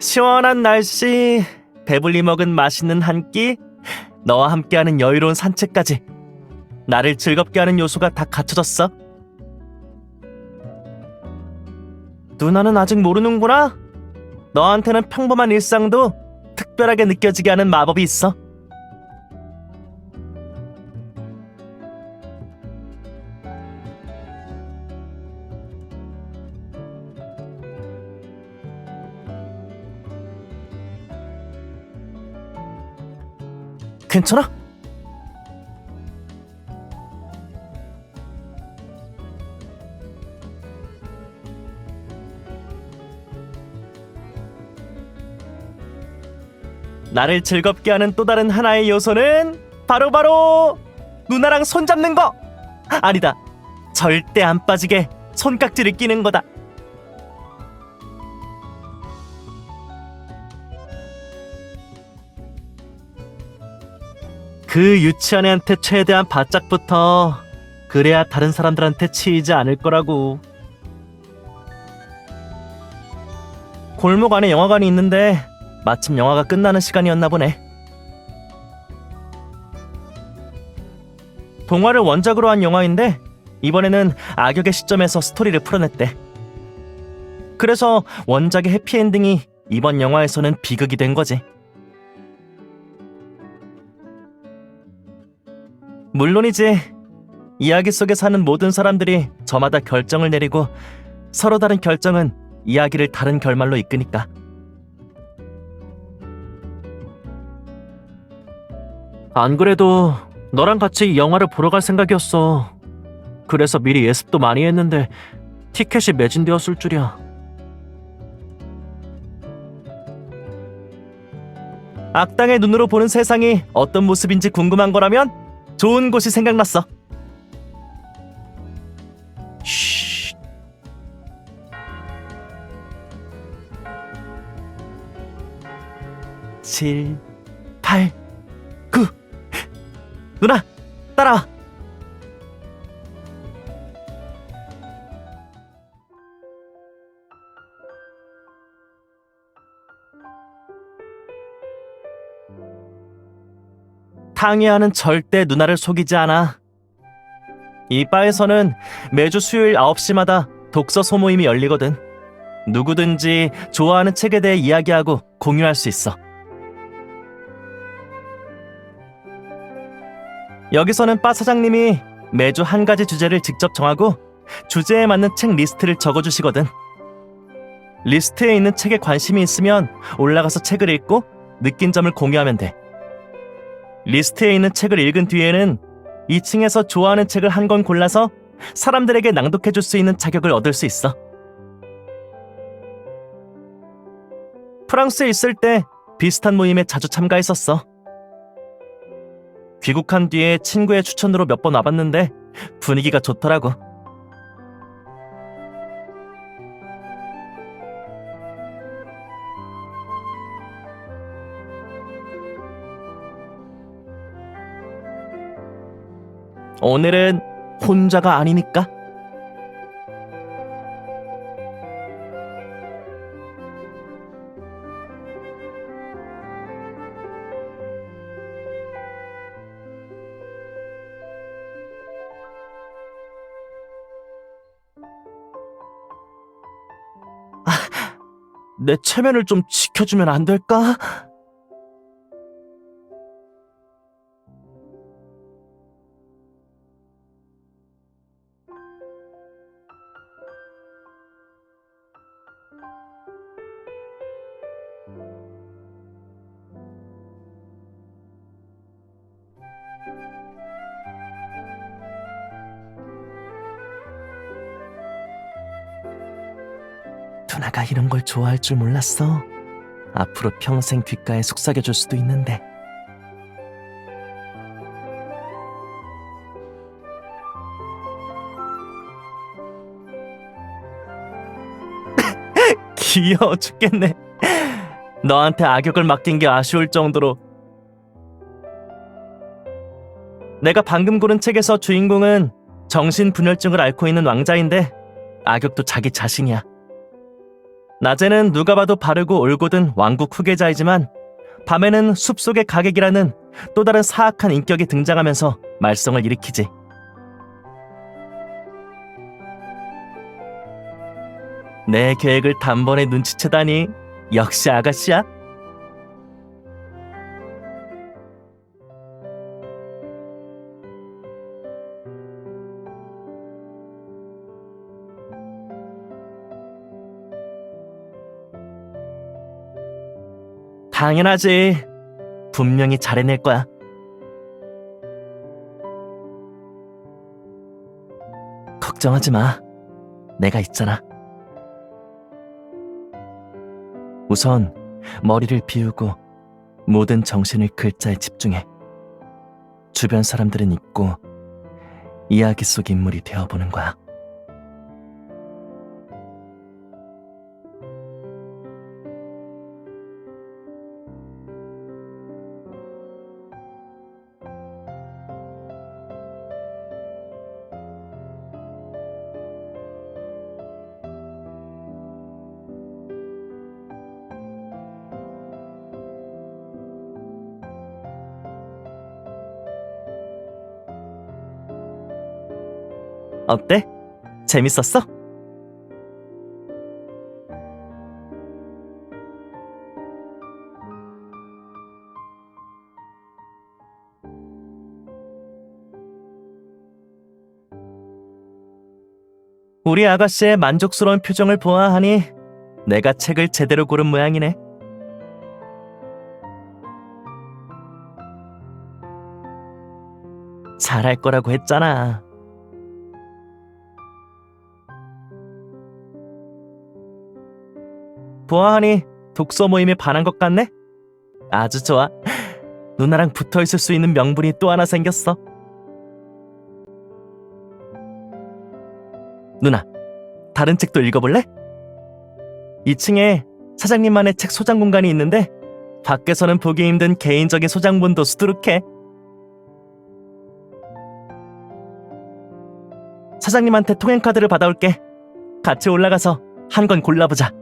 시원한 날씨, 배불리 먹은 맛있는 한 끼, 너와 함께하는 여유로운 산책까지 나를 즐겁게 하는 요소가 다 갖춰졌어. 누나는 아직 모르는구나. 너한테는 평범한 일상도 특별하게 느껴지게 하는 마법이 있어. 괜찮아? 나를 즐겁게 하는 또 다른 하나의 요소는 바로 바로 누나랑 손잡는 거! 아니다. 절대 안 빠지게 손깍지를 끼는 거다. 그 유치한 애한테 최대한 바짝부터 그래야 다른 사람들한테 치이지 않을 거라고. 골목 안에 영화관이 있는데 마침 영화가 끝나는 시간이었나 보네. 동화를 원작으로 한 영화인데 이번에는 악역의 시점에서 스토리를 풀어냈대. 그래서 원작의 해피엔딩이 이번 영화에서는 비극이 된 거지. 물론이지. 이야기 속에 사는 모든 사람들이 저마다 결정을 내리고 서로 다른 결정은 이야기를 다른 결말로 이끄니까. 안 그래도 너랑 같이 이 영화를 보러 갈 생각이었어. 그래서 미리 예습도 많이 했는데 티켓이 매진되었을 줄이야. 악당의 눈으로 보는 세상이 어떤 모습인지 궁금한 거라면 좋은 곳이 생각났어. 쉬. 칠, 팔, 구. 누나, 따라와. 탕이아는 절대 누나를 속이지 않아. 이 바에서는 매주 수요일 9시마다 독서 소모임이 열리거든. 누구든지 좋아하는 책에 대해 이야기하고 공유할 수 있어. 여기서는 바 사장님이 매주 한 가지 주제를 직접 정하고 주제에 맞는 책 리스트를 적어주시거든. 리스트에 있는 책에 관심이 있으면 올라가서 책을 읽고 느낀 점을 공유하면 돼. 리스트에 있는 책을 읽은 뒤에는 2층에서 좋아하는 책을 한 권 골라서 사람들에게 낭독해 줄 수 있는 자격을 얻을 수 있어. 프랑스에 있을 때 비슷한 모임에 자주 참가했었어. 귀국한 뒤에 친구의 추천으로 몇 번 와봤는데 분위기가 좋더라고. 오늘은 혼자가 아니니까. 아, 내 체면을 좀 지켜주면 안 될까? 누나가 이런 걸 좋아할 줄 몰랐어. 앞으로 평생 귓가에 속삭여 줄 수도 있는데. 귀여워 죽겠네. 너한테 악역을 맡긴 게 아쉬울 정도로. 내가 방금 고른 책에서 주인공은 정신분열증을 앓고 있는 왕자인데 악역도 자기 자신이야. 낮에는 누가 봐도 바르고 올곧은 왕국 후계자이지만 밤에는 숲속의 가객이라는 또 다른 사악한 인격이 등장하면서 말썽을 일으키지. 내 계획을 단번에 눈치채다니 역시 아가씨야. 당연하지. 분명히 잘해낼 거야. 걱정하지 마. 내가 있잖아. 우선 머리를 비우고 모든 정신을 글자에 집중해. 주변 사람들은 잊고 이야기 속 인물이 되어보는 거야. 어때? 재밌었어? 우리 아가씨의 만족스러운 표정을 보아하니 내가 책을 제대로 고른 모양이네. 잘할 거라고 했잖아. 보아하니 독서 모임에 반한 것 같네? 아주 좋아. 누나랑 붙어 있을 수 있는 명분이 또 하나 생겼어. 누나, 다른 책도 읽어볼래? 2층에 사장님만의 책 소장 공간이 있는데 밖에서는 보기 힘든 개인적인 소장본도 수두룩해. 사장님한테 통행카드를 받아올게. 같이 올라가서 한 권 골라보자.